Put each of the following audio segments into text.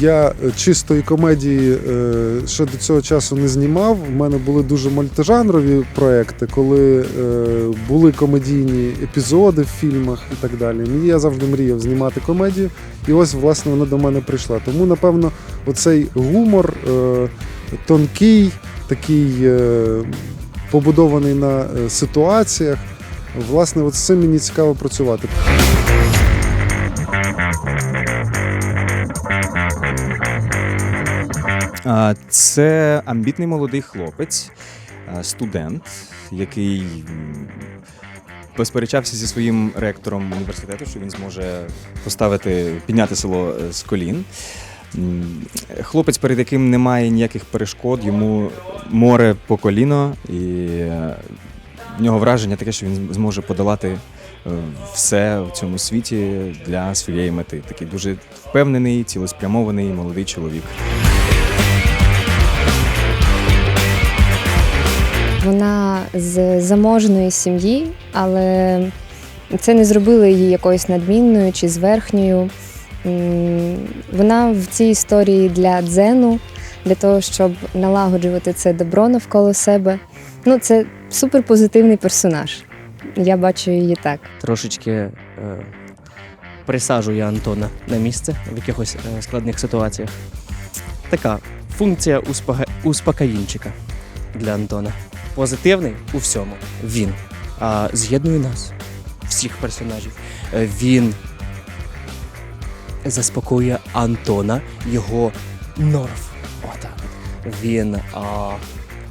Я е, чистої комедії е, ще до цього часу не знімав. У мене були дуже мультижанрові проекти, коли е, були комедійні епізоди в фільмах і так далі. І Я завжди мріяв знімати комедію, і ось власне вона до мене прийшла. Тому, напевно, оцей гумор тонкий, такий побудований на е, ситуаціях. Власне, от з цим мені цікаво працювати. Це амбітний молодий хлопець, студент, який посперечався зі своїм ректором університету, що він зможе поставити, підняти село е, з колін. Хлопець, перед яким немає ніяких перешкод, йому море по коліно, і е, в нього враження таке, що він зможе подолати е, все в цьому світі для своєї мети. Такий дуже впевнений, цілеспрямований молодий чоловік. Вона з заможної сім'ї, але це не зробило її якоюсь надмінною чи зверхньою. Вона в цій історії для дзену, для того, щоб налагоджувати це добро навколо себе. Ну, це суперпозитивний персонаж. Я бачу її так. трошечки е, присаджує Антона на місце в якихось е, складних ситуаціях. Така функція успога... успокоїнчика для Антона. Позитивний у всьому він. А з'єднує нас, всіх персонажів. Е, Він заспокоює Антона, його норв. Отак. Він, а,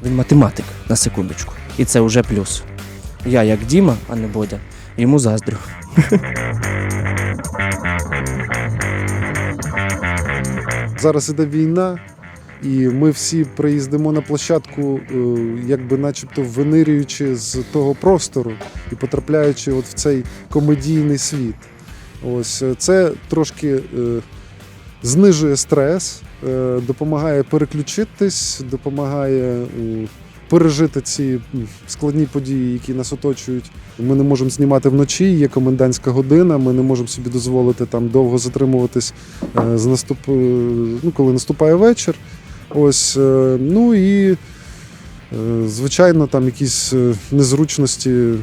він математик на секундочку. І це вже плюс. Я, як Діма, а не Бодя, йому заздрю. Зараз іде війна, і ми всі приїздимо на площадку, е, якби начебто винирюючи з того простору і потрапляючи от в цей комедійний світ. Ось е, це трошки е, знижує стрес, е, допомагає переключитись, допомагає е, пережити ці складні події, які нас оточують. Ми не можемо знімати вночі, є комендантська година, ми не можемо собі дозволити там довго затримуватись е, з наступ... е, ну, коли наступає вечір. Ось, е, ну і, е, звичайно, там якісь е, незручності,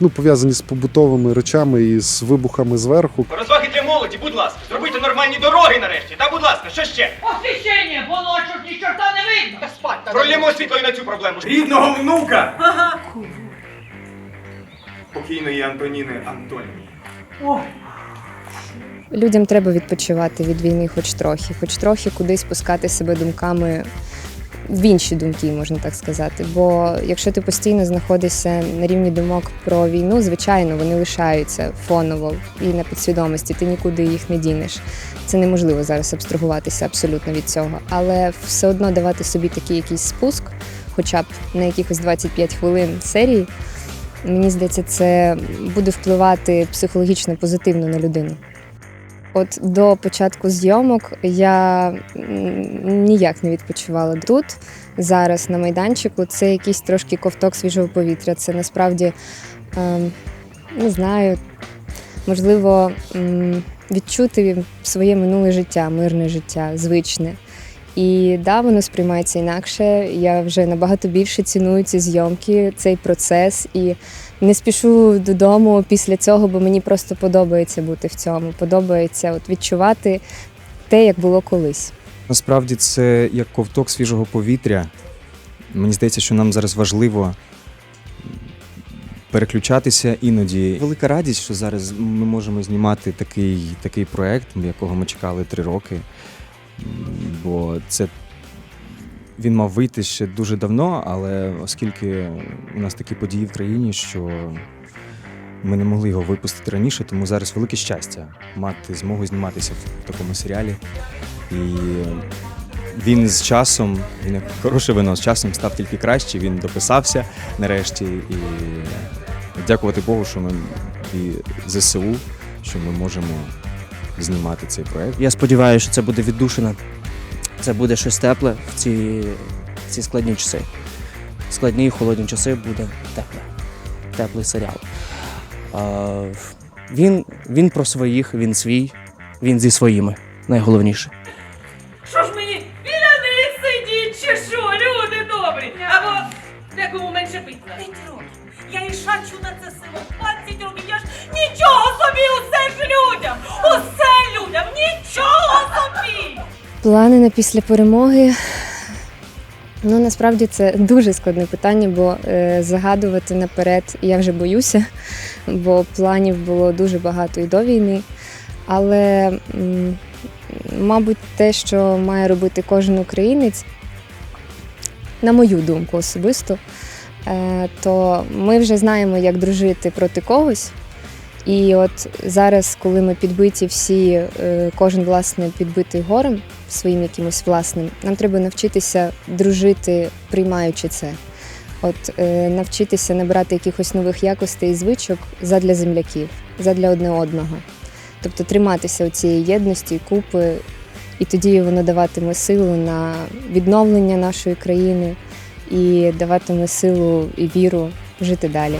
ну, пов'язані з побутовими речами і з вибухами зверху. Розваги для молоді, будь ласка, зробити нормальні дороги нарешті. Та, будь ласка, що ще? Освіщення, бо ночок ні чорта не видно. Пролємо світло і на цю проблему. Рідного внука! Ага. Покійної Антоніни Антоніні. Ой. Людям треба відпочивати від війни хоч трохи, хоч трохи кудись пускати себе думками в інші думки, можна так сказати. Бо якщо ти постійно знаходишся на рівні думок про війну, звичайно, вони лишаються фоново і на підсвідомості, ти нікуди їх не дінеш. Це неможливо зараз абстрагуватися абсолютно від цього. Але все одно давати собі такий якийсь спуск, хоча б на якихось 25 хвилин серії, мені здається, це буде впливати психологічно позитивно на людину. От до початку зйомок я ніяк не відпочивала тут. Зараз на майданчику це якийсь трошки ковток свіжого повітря. Це насправді ем, не знаю, можливо, відчути своє минуле життя, мирне життя, звичне. І да, воно сприймається інакше. Я вже набагато більше ціную ці зйомки, цей процес і не спішу додому після цього, бо мені просто подобається бути в цьому. Подобається от відчувати те, як було колись. Насправді це як ковток свіжого повітря. Мені здається, що нам зараз важливо переключатися іноді. Велика радість, що зараз ми можемо знімати такий, такий проект, якого ми чекали три роки. Бо це він мав вийти ще дуже давно, але оскільки у нас такі події в країні, що ми не могли його випустити раніше, тому зараз велике щастя мати змогу зніматися в такому серіалі. І він з часом, він як хороше вино, з часом став тільки краще. Він дописався нарешті. І дякувати Богу, що ми і ЗСУ, що ми можемо знімати цей проект. Я сподіваюся, що це буде віддушина. Це буде щось тепле в ці, в ці складні часи. Складні і холодні часи буде тепле. теплий серіал. Е, він, він про своїх, він свій, він зі своїми. Найголовніше. Плани на після перемоги. Ну насправді це дуже складне питання, бо е, загадувати наперед я вже боюся, бо планів було дуже багато і до війни. Але, м, мабуть, те, що має робити кожен українець, на мою думку особисто, е, то ми вже знаємо, як дружити проти когось. І от зараз, коли ми підбиті всі, е, кожен власне підбитий горем своїм якимось власним, нам треба навчитися дружити, приймаючи це. От е, навчитися набрати якихось нових якостей і звичок задля земляків, задля одне одного. Тобто триматися у цієї єдності, купи, і тоді воно даватиме силу на відновлення нашої країни і даватиме силу і віру жити далі.